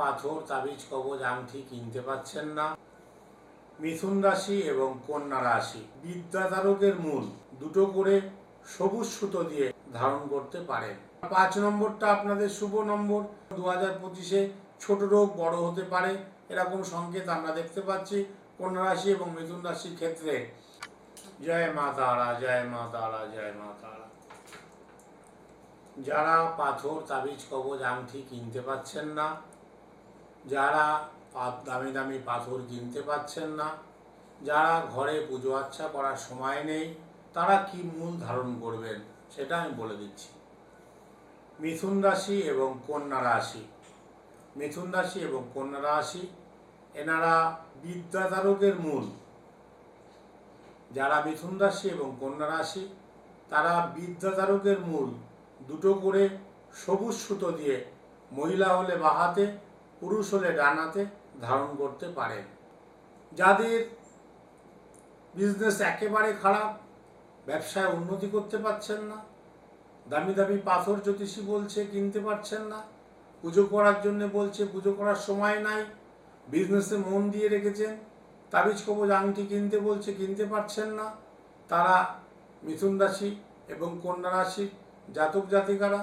পাথর, তাবিজ, কবজ আংটি কিনতে পাচ্ছেন না। মিথুন রাশি এবং কন্যা রাশি। বিদ্যাধারকের মূল দুটো করে সবুজ সুতো দিয়ে ধারণ করতে পারেন। পাঁচ নম্বরটা আপনাদের শুভ নম্বর। দু হাজার পঁচিশে ছোট রোগ বড় হতে পারে, এরকম সংকেত আমরা দেখতে পাচ্ছি কন্যা রাশি এবং মিথুন রাশির ক্ষেত্রে। জয় মা তারা, জয় মা তারা, জয় মা তারা। যারা পাথর, তাবিজ, কবজ আংটি কিনতে পাচ্ছেন না যারা দামি দামি পাথর কিনতে পাচ্ছেন না, যারা ঘরে পুজো আচ্ছা করার সময় নেই, তারা কি মূল ধারণ করবেন সেটা আমি বলে দিচ্ছি। মিথুন রাশি এবং কন্যা রাশি। মিথুন রাশি এবং কন্যা রাশি, এনারা বিদ্যাধারকের মূল। যারা মিথুন রাশি এবং কন্যা রাশি, তারা বিদ্যাধারকের মূল। দুটো করে সবুজ সুতো দিয়ে মহিলা হলে বাহাতে পুরুষ হলে ডানাতে ধারণ করতে পারেন যাদের বিজনেস একেবারে খারাপ, ব্যবসায় উন্নতি করতে পারছেন না, দামি দামি পাথর জ্যোতিষী বলছে, কিনতে পারছেন না, পুজো করার জন্য বলছে, পুজো করার সময় নাই বিজনেসে মন দিয়ে রেখেছেন, তাবিজ কবজ আংটি কিনতে বলছে, কিনতে পারছেন না, তারা মিথুন রাশি এবং কন্যা রাশির জাতক জাতিকারা,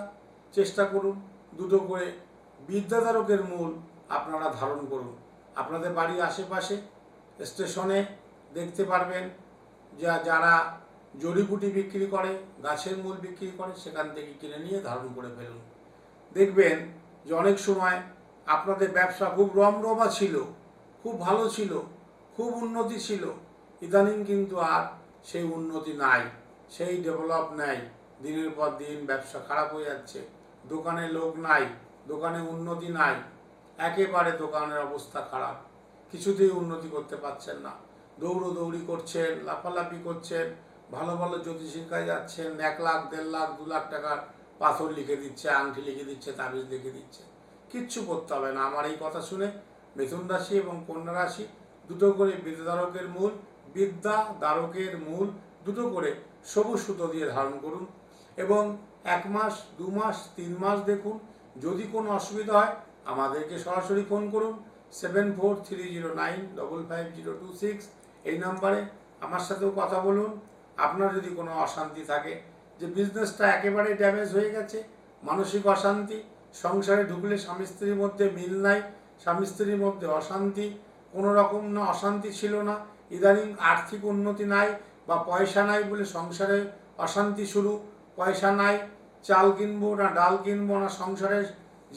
চেষ্টা করুন দুটো করে বিদ্যাধারকের মূল আপনারা ধারণ করুন। আপনাদের বাড়ির আশেপাশে স্টেশনে দেখতে পারবেন যা, যারা জড়িবুটি বিক্রি করে, গাছের মূল বিক্রি করে, সেখান থেকে কিনে নিয়ে ধারণ করে ফেলুন। দেখবেন যে অনেক সময় আপনাদের ব্যবসা খুব রমরমা ছিল, খুব ভালো ছিল, খুব উন্নতি ছিল। ইদানিং কিন্তু আর সেই উন্নতি নাই, সেই ডেভেলপ নাই। দিনের পর দিন ব্যবসা খারাপ হয়ে যাচ্ছে, দোকানে লোক নাই, দোকানে উন্নতি নাই। একেবারে দোকানের অবস্থা খারাপ। কিছুতেই উন্নতি করতে পারছেন না। দৌড়োদৌড়ি করছেন, লাফালাফি করছেন, ভালো ভালো জ্যোতিষীর কাছে যাচ্ছেন, এক লাখ, দেড় লাখ, দু লাখ টাকার পাথর লিখে দিচ্ছে, আংটি লিখে দিচ্ছে, তাবিজ লিখে দিচ্ছে। কিচ্ছু করতে হবে না। আমার এই কথা শুনে মিথুন রাশি এবং কন্যা রাশি দুটো করে বিদ্যাধারকের মূল, বিদ্যা দ্বারকের মূল দুটো করে সবুজ সুতো দিয়ে ধারণ করুন এবং এক মাস, দু মাস, তিন মাস দেখুন। যদি কোনো অসুবিধা হয় আমাদেরকে সরাসরি ফোন করুন seven four three zero nine double five zero two six এই নাম্বারে আমার সাথেও কথা বলুন। আপনার যদি কোনো অশান্তি থাকে, যে বিজনেসটা একেবারে ড্যামেজ হয়ে গেছে, মানসিক অশান্তি, সংসারে ঢুকলে স্বামী স্ত্রীর মধ্যে মিল নাই, স্বামী স্ত্রীর মধ্যে অশান্তি, কোনো রকম না অশান্তি ছিল না, ইদানিং আর্থিক উন্নতি নাই বা পয়সা নাই বলে সংসারে অশান্তি শুরু, পয়সা নাই, চাল কিনবো না ডাল কিনবো না সংসারের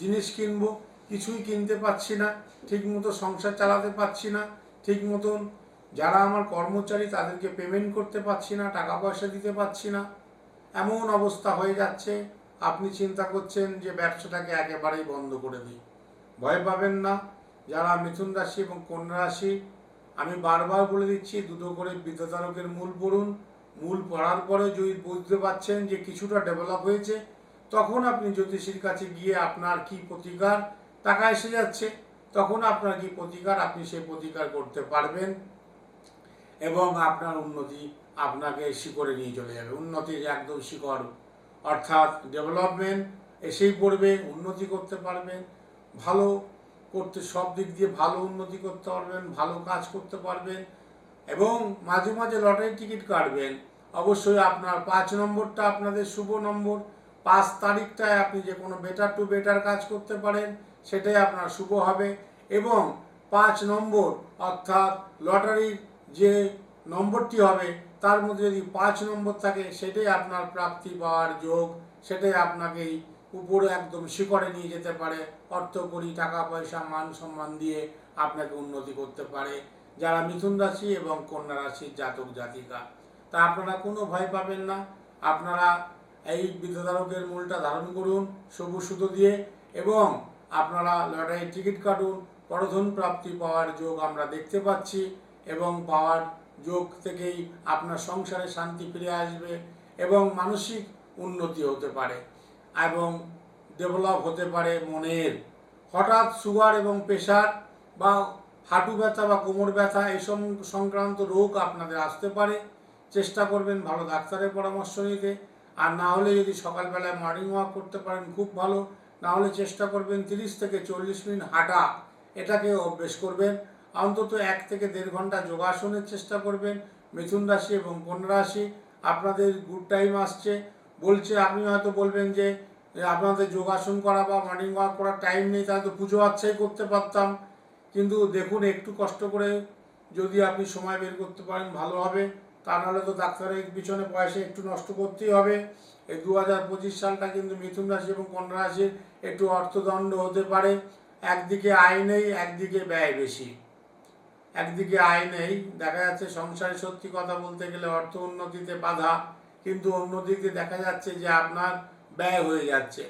জিনিস কিনবো কিছুই কিনতে পারছি না ঠিক মতো সংসার চালাতে পারছি না ঠিক মতন যারা আমার কর্মচারী তাদেরকে পেমেন্ট করতে পারছি না, টাকা পয়সা দিতে পারছি না। এমন অবস্থা হয়ে যাচ্ছে, আপনি চিন্তা করছেন যে ব্যবসাটাকে একেবারেই বন্ধ করে দিই। ভয় পাবেন না, যারা মিথুন রাশি এবং কন্যা রাশি, আমি বারবার বলে দিচ্ছি, দুটো করে বিদ্যাধারকের মূল পড়ুন। মূল পড়ার পরে যদি বুঝতে পারছেন যে কিছুটা ডেভেলপ হয়েছে, তখন আপনি জ্যোতিষীর কাছে গিয়ে আপনার কি প্রতিকার টাকা এসে যাচ্ছে, তখন আপনার কি প্রতিকার? আপনি সেই প্রতিকার করতে পারবেন এবং আপনার উন্নতি আপনাকে শিকড়ে নিয়ে চলে যাবে। উন্নতির একদম শিখর, অর্থাৎ ডেভেলপমেন্ট এসেই পড়বে, উন্নতি করতে পারবেন, ভালো করতে, সব দিক দিয়ে ভালো উন্নতি করতে পারবেন, ভালো কাজ করতে পারবেন এবং মাঝে মাঝে লটারি টিকিট কাটবেন। অবশ্যই আপনার পাঁচ নম্বরটা আপনাদের শুভ নম্বর। পাঁচ তারিখটায় আপনি যে কোনো বেটার টু বেটার কাজ করতে পারেন। সেটাই আপনার শুভ হবে। এবং পাঁচ নম্বর, অর্থাৎ লটারির যে নম্বরটি হবে, তার মধ্যে যদি পাঁচ নম্বর থাকে, সেটাই আপনার প্রাপ্তি পাওয়ার যোগ। সেটাই আপনাকে উপরে একদম শিকড়ে নিয়ে যেতে পারে। অর্থ করি, টাকা পয়সা, মান সম্মান দিয়ে আপনাকে উন্নতি করতে পারে। যারা মিথুন রাশি এবং কন্যা রাশির জাতক, জাতিকা, তা আপনারা কোনো ভয় পাবেন না। আপনারা এই বিদ্যাধারকের মূলটা ধারণ করুন, সবুজ সুতো দিয়ে। এবং আপনারা লটারির টিকিট কাটুন পরধন প্রাপ্তি পাওয়ার যোগ আমরা দেখতে পাচ্ছি এবং পাওয়ার যোগ থেকেই আপনার সংসারে শান্তি ফিরে আসবে এবং মানসিক উন্নতি হতে পারে এবং ডেভেলপ হতে পারে মনের। হঠাৎ সুগার এবং প্রেশার বা হাঁটু ব্যথা বা কোমর ব্যথা এই সংক্রান্ত রোগ আপনাদের আসতে পারে। চেষ্টা করবেন ভালো ডাক্তারের পরামর্শ নিতে। আর না হলে যদি সকালবেলায় মর্নিং ওয়াক করতে পারেন, খুব ভালো। না হলে চেষ্টা করবেন তিরিশ থেকে চল্লিশ মিনিট হাঁটা। এটাকে অভ্যেস করবেন। অন্তত এক থেকে দেড় ঘণ্টা যোগাসনের চেষ্টা করবেন। মিথুন রাশি এবং কন্যা রাশি, আপনাদের গুড টাইম আসছে। বলছে, আপনি হয়তো বলবেন যে আপনাদের যোগাসন করা বা মর্নিং ওয়াক করার টাইম নেই, তাহলে তো পুজো আচ্ছাই করতে পারতাম। কিন্তু দেখুন, একটু কষ্ট করে যদি আপনি সময় বের করতে পারেন, ভালো হবে। তা নাহলে তো ডাক্তারের পিছনে পয়সা একটু নষ্ট করতেই হবে। এই দু হাজার পঁচিশ সালটা কিন্তু মিথুন রাশি এবং কন্যা রাশির একটু অর্থদণ্ড হতে পারে। একদিকে আয় নেই, একদিকে ব্যয় বেশি। একদিকে আয় নেই, দেখা যাচ্ছে সংসারে সত্যি কথা বলতে গেলে অর্থ উন্নতিতে বাধা, কিন্তু অন্যদিকে দেখা যাচ্ছে যে আপনার ব্যয় হয়ে যাচ্ছে।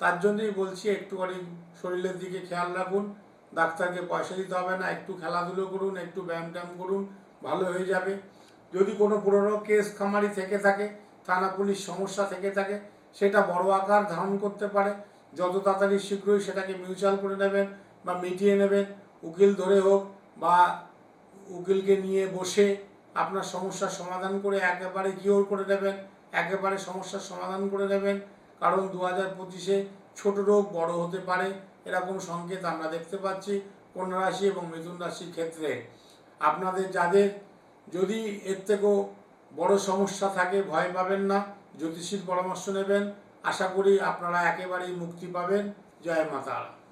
তার জন্যই বলছি একটুখানি শরীরের দিকে খেয়াল রাখুন। ডাক্তারকে পয়সা দিতে হবে না, একটু খেলাধুলো করুন, একটু ব্যায়াম ট্যায়াম করুন, ভালো হয়ে যাবে। যদি কোনো পুরনো কেস খামারি থেকে থাকে, থানা পুলিশ সমস্যা থেকে থাকে, সেটা বড় আকার ধারণ করতে পারে। যত তাড়াতাড়ি শীঘ্রই সেটাকে মিউচুয়াল করে নেবেন বা মিটিয়ে নেবেন, উকিল ধরে হোক বা উকিলকে নিয়ে বসে আপনার সমস্যার সমাধান করে একেবারে কিওর করে নেবেন, একেবারে সমস্যার সমাধান করে নেবেন। কারণ দু হাজার পঁচিশে ছোট রোগ বড় হতে পারে, এরকম সংকেত আমরা দেখতে পাচ্ছি কন্যা রাশি এবং মিথুন রাশির ক্ষেত্রে। আপনাদের যাদের যদি এর থেকেও বড় সমস্যা থাকে, ভয় পাবেন না। জ্যোতিষীর পরামর্শ নেবেন। আশা করি আপনারা একেবারেই মুক্তি পাবেন। জয় মাতা